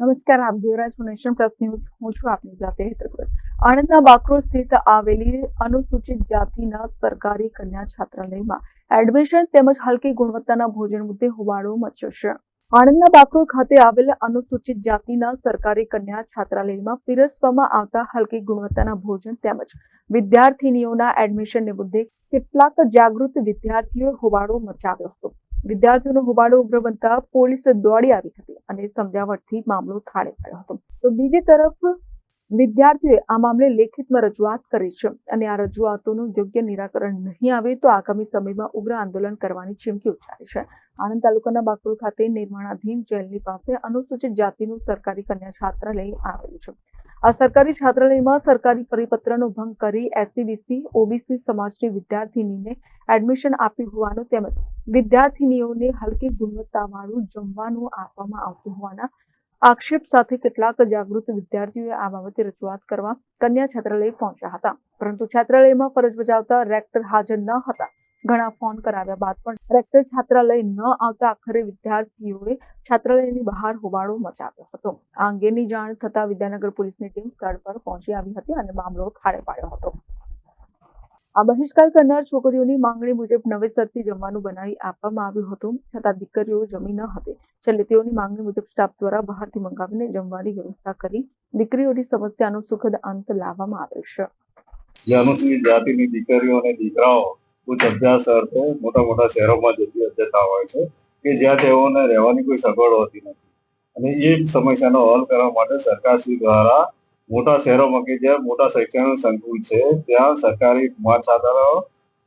નમસ્કાર, આપ જોઈ રહ્યા છો નેશન પ્લસ ન્યૂઝ. હું છું આપની સાથે હેતર આણંદના બાકરોલ સ્થિત આવેલી અનુસૂચિત જાતિના સરકારી કન્યા છાત્રાલયમાં એડમિશન તેમજ હલકી ગુણવત્તાના ભોજન મુદ્દે હોબાળો મચ્યો છે. આણંદના બાકરોલ ખાતે આવેલ અનુસૂચિત જાતિના સરકારી કન્યા છાત્રાલયમાં પીરસવામાં આવતા હલકી ગુણવત્તાના ભોજન તેમજ વિદ્યાર્થીનીઓના એડમિશનને મુદ્દે કેટલાક જાગૃત વિદ્યાર્થીઓએ હોબાળો મચાવ્યો હતો. વિદ્યાર્થીઓનો હોબાળો ઉગ્ર બનતા પોલીસ દોડી આવી હતી. અને સમજાવટથી મામલો થાળે પડ્યો હતો. તો બીજી તરફ વિદ્યાર્થીઓએ આ મામલે લેખિતમાં રજૂઆત કરી છે અને આ રજૂઆતોનું યોગ્ય નિરાકરણ નહીં આવે તો આગામી સમયમાં ઉગ્ર આંદોલન કરવાની ચીમકી ઉચ્ચારી છે. આણંદ તાલુકાના બાકરોલ ખાતે નિર્માણાધીન જેલની પાસે અનુસૂચિત જાતિનું સરકારી કન્યા છાત્રાલય આવેલું છે. આ સરકારી છાત્રાલયમાં સરકારી પરિપત્રનો ભંગ કરી એસસીબીસી, ઓબીસી સમાજની વિદ્યાર્થીનીને એડમિશન આપ્યું હોવાનું તેમજ વિદ્યાર્થીનીઓને હલકી ગુણવત્તાવાળું જમવાનું આપવામાં આવતું હોવાના આક્ષેપ સાથે કેટલાક જાગૃત વિદ્યાર્થીઓએ આ બાબતે રજૂઆત કરવા કન્યા છાત્રાલય પહોંચ્યા હતા. પરંતુ છાત્રાલયમાં ફરજ બજાવતા રેક્ટર હાજર ન હતા. ઘણા ફોન કરાવ્યા બાદ પણ રેક્ટર છાત્રાલય ન આવતા આખરે વિદ્યાર્થીઓએ છાત્રાલયની બહાર હોબાળો મચાવ્યો હતો. આ અંગેની જાણ થતા વિદ્યાનગર પોલીસની ટીમ સ્થળ પર પહોંચી આવી હતી અને મામલો ખાડે પાડ્યો હતો. આ બહિષ્કાર કરનાર છોકરીઓની માંગણી મુજબ નવેસરથી જમવાનું બનાવી આપવામાં આવ્યું હતું, છતાં દીકરીઓ જમી ન હતી. છેલ્લે તેઓની માંગણી મુજબ સ્ટાફ દ્વારા બહારથી મંગાવીને જમવાની વ્યવસ્થા કરી દીકરીઓની સમસ્યાનો સુખદ અંત લાવવામાં આવેલ છે. જે અનુસૂચિત જાતિની દીકરીઓ અને દીકરાઓ ઉચ્ચ અભ્યાસ અર્થે મોટા મોટા શહેરોમાં જતી જતા હોય છે, કે જ્યાં તેઓને રહેવાની કોઈ સગવડ હોતી નથી. અને એ સમસ્યાનો હલ કરવા માટે સરકારશ્રી દ્વારા મોટા શહેરોમાં કે જ્યાં મોટા શૈક્ષણિક સંકુલ છે, ત્યાં સરકારી કુમાર છાત્રાલયો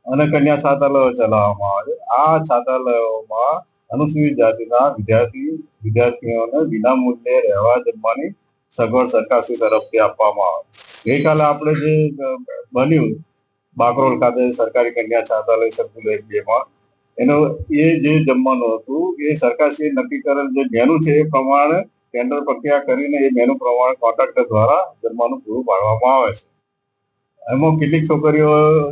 અને કન્યા છાત્રાલયો ચલાવવામાં આવે. છે આ છાત્રાલયોમાં અનુસૂચિત જાતિના વિદ્યાર્થી, વિદ્યાર્થીઓને વિનામૂલ્યે રહેવા જમવાની સગવડ સરકારશ્રી તરફથી આપવામાં આવે. ગઈકાલે આપણે જે બન્યું બાકરોલ ખાતે સરકારી કન્યા છાત્રાલય સંકુલ એક બેમાં, એનો એ જે જમવાનું હતું, એ સરકારશ્રીએ નક્કી કરેલ જે મેનુ છે એ પ્રમાણે ટેન્ડર પ્રક્રિયા કરીને એ મેનુ પ્રમાણે કોન્ટ્રાક્ટર દ્વારા જમવાનું પૂરું પાડવામાં આવે છે. એમાં કેટલીક છોકરીઓ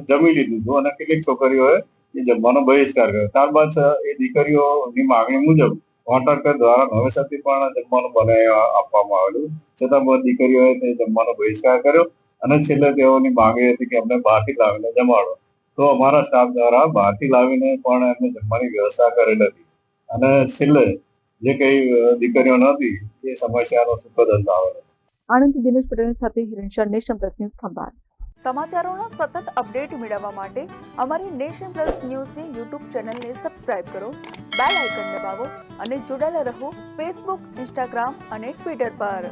જમી લીધું હતું અને કેટલીક છોકરીઓએ એ જમવાનો બહિષ્કાર કર્યો. ત્યારબાદ એ દીકરીઓની માંગણી મુજબ કોન્ટ્રાક્ટર દ્વારા નવેસરથી પણ જમવાનું બનાવી આપવામાં આવેલું. છતાં બધી દીકરીઓએ તે જમવાનો બહિષ્કાર કર્યો અને છેલ્લે તેઓની માંગણી હતી કે અમને બહારથી લાવીને જમાડો. તો અમારા સ્ટાફ દ્વારા બહારથી લાવીને પણ એમને જમવાની વ્યવસ્થા કરેલ હતી. અને છેલ્લે જે કઈ દીકરીઓ નહોતી એ સમસ્યાનો સુખદ અંત આણંદ દિનેશ પટેલ સાથે Hiren Nation Plus News Khambhat. સમાચારોના સતત અપડેટ મેળવવા માટે અમારી નેશન પ્લસ ન્યૂઝની યુટ્યુબ ચેનલને સબસ્ક્રાઇબ કરો બેલ આઇકન દબાવો અને જોડાયેલા રહો ફેસબુક ઇન્સ્ટાગ્રામ અને ટ્વિટર પર.